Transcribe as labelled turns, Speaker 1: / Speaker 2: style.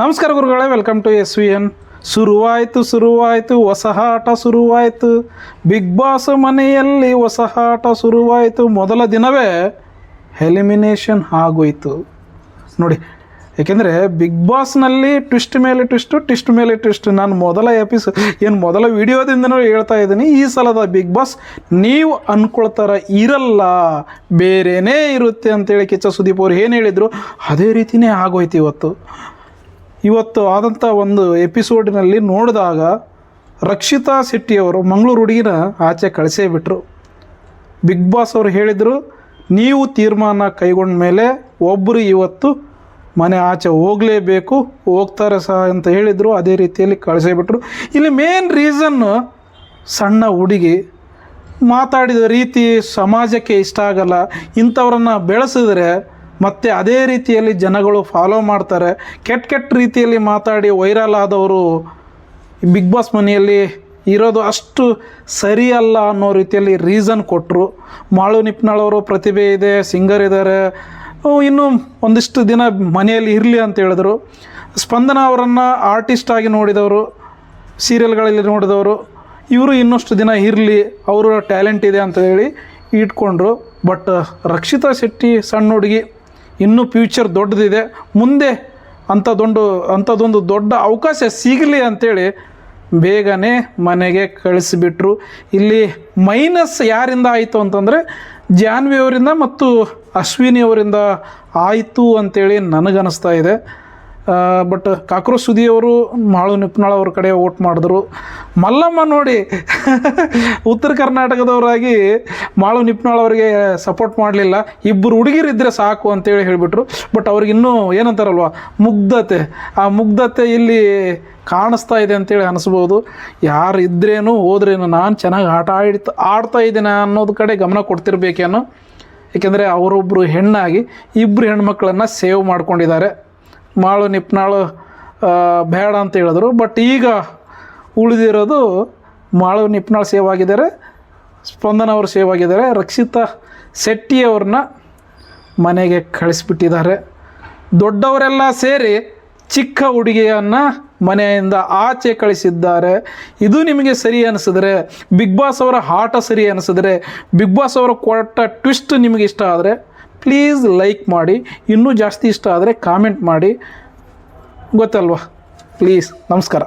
Speaker 1: ನಮಸ್ಕಾರ ಗುರುಗಳೇ welcome to S V N ಶುರುವಾಯಿತು ಶುರುವಾಯಿತು ಹೊಸ ಆಟ ಶುರುವಾಯಿತು. ಬಿಗ್ ಬಾಸ್ ಮನೆಯಲ್ಲಿ ಹೊಸ ಆಟ ಶುರುವಾಯಿತು. ಮೊದಲ ದಿನವೇ ಎಲಿಮಿನೇಷನ್ ಆಗೋಯ್ತು. ನೋಡಿ, ಏಕೆಂದರೆ ಬಿಗ್ ಬಾಸ್ನಲ್ಲಿ ಟ್ವಿಸ್ಟ್ ಮೇಲೆ ಟ್ವಿಸ್ಟು ಟ್ವಿಸ್ಟ್ ಮೇಲೆ ಟ್ವಿಸ್ಟ್ ನಾನು ಮೊದಲ ಎಪಿಸೋ ಏನು ಮೊದಲ ವಿಡಿಯೋದಿಂದನೂ ಹೇಳ್ತಾ ಇದ್ದೀನಿ, ಈ ಸಲದ ಬಿಗ್ ಬಾಸ್ ನೀವು ಅಂದ್ಕೊಳ್ತಾರ ಇರಲ್ಲ, ಬೇರೆನೇ ಇರುತ್ತೆ ಅಂತೇಳಿ ಕಿಚ್ಚ ಸುದೀಪ್ ಅವರು ಏನು ಹೇಳಿದರು, ಅದೇ ರೀತಿಯೇ ಆಗೋಯ್ತು ಇವತ್ತು. ಇವತ್ತು ಆದಂಥ ಒಂದು ಎಪಿಸೋಡಿನಲ್ಲಿ ನೋಡಿದಾಗ ರಕ್ಷಿತಾ ಶೆಟ್ಟಿಯವರು ಮಂಗಳೂರು ಹುಡುಗಿನ ಆಚೆ ಕಳಿಸೇ ಬಿಟ್ಟರು ಬಿಗ್ ಬಾಸ್ ಅವರು ಹೇಳಿದರು, ನೀವು ತೀರ್ಮಾನ ಕೈಗೊಂಡ ಮೇಲೆ ಒಬ್ಬರು ಇವತ್ತು ಮನೆ ಆಚೆ ಹೋಗಲೇಬೇಕು, ಹೋಗ್ತಾರೆ ಸಹ ಅಂತ ಹೇಳಿದರು. ಅದೇ ರೀತಿಯಲ್ಲಿ ಕಳಿಸೇ ಬಿಟ್ಟರು ಇಲ್ಲಿ ಮೇನ್ ರೀಸನ್ನು ಸಣ್ಣ ಹುಡುಗಿ ಮಾತಾಡಿದ ರೀತಿ ಸಮಾಜಕ್ಕೆ ಇಷ್ಟ ಆಗಲ್ಲ. ಇಂಥವ್ರನ್ನ ಬೆಳೆಸಿದ್ರೆ ಮತ್ತೆ ಅದೇ ರೀತಿಯಲ್ಲಿ ಜನಗಳು ಫಾಲೋ ಮಾಡ್ತಾರೆ. ಕೆಟ್ಟ ಕೆಟ್ಟ ರೀತಿಯಲ್ಲಿ ಮಾತಾಡಿ ವೈರಲ್ ಆದವರು ಬಿಗ್ ಬಾಸ್ ಮನೆಯಲ್ಲಿ ಇರೋದು ಅಷ್ಟು ಸರಿಯಲ್ಲ ಅನ್ನೋ ರೀತಿಯಲ್ಲಿ ರೀಸನ್ ಕೊಟ್ಟರು ಮಾಳು ನಿಪ್ನಾಳವರು ಪ್ರತಿಭೆ ಇದೆ ಸಿಂಗರ್ ಇದ್ದಾರೆ ಇನ್ನೂ ಒಂದಿಷ್ಟು ದಿನ ಮನೆಯಲ್ಲಿ ಇರಲಿ ಅಂತ ಹೇಳಿದ್ರು. ಸ್ಪಂದನ ಅವರನ್ನು ಆರ್ಟಿಸ್ಟ್ ಆಗಿ ನೋಡಿದವರು ಸೀರಿಯಲ್ಗಳಲ್ಲಿ ನೋಡಿದವರು. ಇವರು ಇನ್ನಷ್ಟು ದಿನ ಇರಲಿ, ಅವರ ಟ್ಯಾಲೆಂಟ್ ಇದೆ ಅಂತ ಹೇಳಿ ಇಟ್ಕೊಂಡ್ರು. ಬಟ್ ರಕ್ಷಿತಾ ಶೆಟ್ಟಿ ಸಣ್ಣ ಹುಡುಗಿ ಇನ್ನೂ ಫ್ಯೂಚರ್ ದೊಡ್ಡದಿದೆ. ಮುಂದೆ ಅಂಥದ್ದೊಂದು ಅಂಥದ್ದೊಂದು ದೊಡ್ಡ ಅವಕಾಶ ಸಿಗಲಿ ಅಂಥೇಳಿ ಬೇಗನೆ ಮನೆಗೆ ಕಳಿಸಿಬಿಟ್ರು. ಇಲ್ಲಿ ಮೈನಸ್ ಯಾರಿಂದ ಆಯಿತು ಅಂತಂದರೆ ಜಾನ್ವಿ ಅವರಿಂದ ಮತ್ತು ಅಶ್ವಿನಿ ಅವರಿಂದ ಆಯಿತು ಅಂತೇಳಿ ನನಗನ್ನಿಸ್ತಾ ಇದೆ. ಬಟ್ ಕಾಕ್ರೋಚ್ ಸುದಿಯವರು ಮಾಳು ನಿಪ್ನಾಳ್ ಅವ್ರ ಕಡೆ ಓಟ್ ಮಾಡಿದ್ರು. ಮಲ್ಲಮ್ಮ ನೋಡಿ, ಉತ್ತರ ಕರ್ನಾಟಕದವರಾಗಿ ಮಾಳು ನಿಪ್ನಾಳ್ ಅವರಿಗೆ ಸಪೋರ್ಟ್ ಮಾಡಲಿಲ್ಲ. ಇಬ್ಬರು ಹುಡುಗಿರಿದ್ದರೆ ಸಾಕು ಅಂತೇಳಿ ಹೇಳಿಬಿಟ್ರು. ಬಟ್ ಅವ್ರಿಗೆ ಇನ್ನೂ ಏನಂತಾರಲ್ವ, ಮುಗ್ಧತೆ. ಆ ಮುಗ್ಧತೆ ಇಲ್ಲಿ ಕಾಣಿಸ್ತಾ ಇದೆ ಅಂತೇಳಿ ಅನಿಸ್ಬೋದು. ಯಾರು ಇದ್ರೇನು ಹೋದ್ರೇನು ನಾನು ಚೆನ್ನಾಗಿ ಆಟ ಆಡ್ತಾ ಆಡ್ತಾ ಇದ್ದೇನೆ ಅನ್ನೋದು ಕಡೆ ಗಮನ ಕೊಡ್ತಿರ್ಬೇಕೇನೋ. ಏಕೆಂದರೆ ಅವರೊಬ್ಬರು ಹೆಣ್ಣಾಗಿ ಇಬ್ಬರು ಹೆಣ್ಮಕ್ಳನ್ನು ಸೇವ್ ಮಾಡ್ಕೊಂಡಿದ್ದಾರೆ. ಮಾಳು ನಿಪ್ನಾಳು ಬೇಡ ಅಂತ ಹೇಳಿದ್ರು. ಬಟ್ ಈಗ ಉಳಿದಿರೋದು ಮಾಳು ನಿಪ್ನಾಳು ಸೇವ್ ಆಗಿದ್ದಾರೆ, ಸ್ಪಂದನ ಅವರು ಸೇವ್ ಆಗಿದ್ದಾರೆ. ರಕ್ಷಿತಾ ಶೆಟ್ಟಿಯವ್ರನ್ನ ಮನೆಗೆ ಕಳಿಸ್ಬಿಟ್ಟಿದ್ದಾರೆ. ದೊಡ್ಡವರೆಲ್ಲ ಸೇರಿ ಚಿಕ್ಕ ಹುಡುಗಿಯನ್ನು ಮನೆಯಿಂದ ಆಚೆ ಕಳಿಸಿದ್ದಾರೆ. ಇದು ನಿಮಗೆ ಸರಿ ಅನಿಸಿದ್ರೆ, ಬಿಗ್ ಬಾಸ್ ಅವರ ಆಟ ಸರಿ ಅನಿಸಿದ್ರೆ, ಬಿಗ್ ಬಾಸ್ ಅವರ ಕೊಟ್ಟ ಟ್ವಿಸ್ಟ್ ನಿಮಗೆ ಇಷ್ಟ ಆದರೆ ಪ್ಲೀಸ್ ಲೈಕ್ ಮಾಡಿ. ಇನ್ನೂ ಜಾಸ್ತಿ ಇಷ್ಟ ಆದರೆ ಕಾಮೆಂಟ್ ಮಾಡಿ. ಗೊತ್ತಲ್ವಾ? ಪ್ಲೀಸ್ ನಮಸ್ಕಾರ.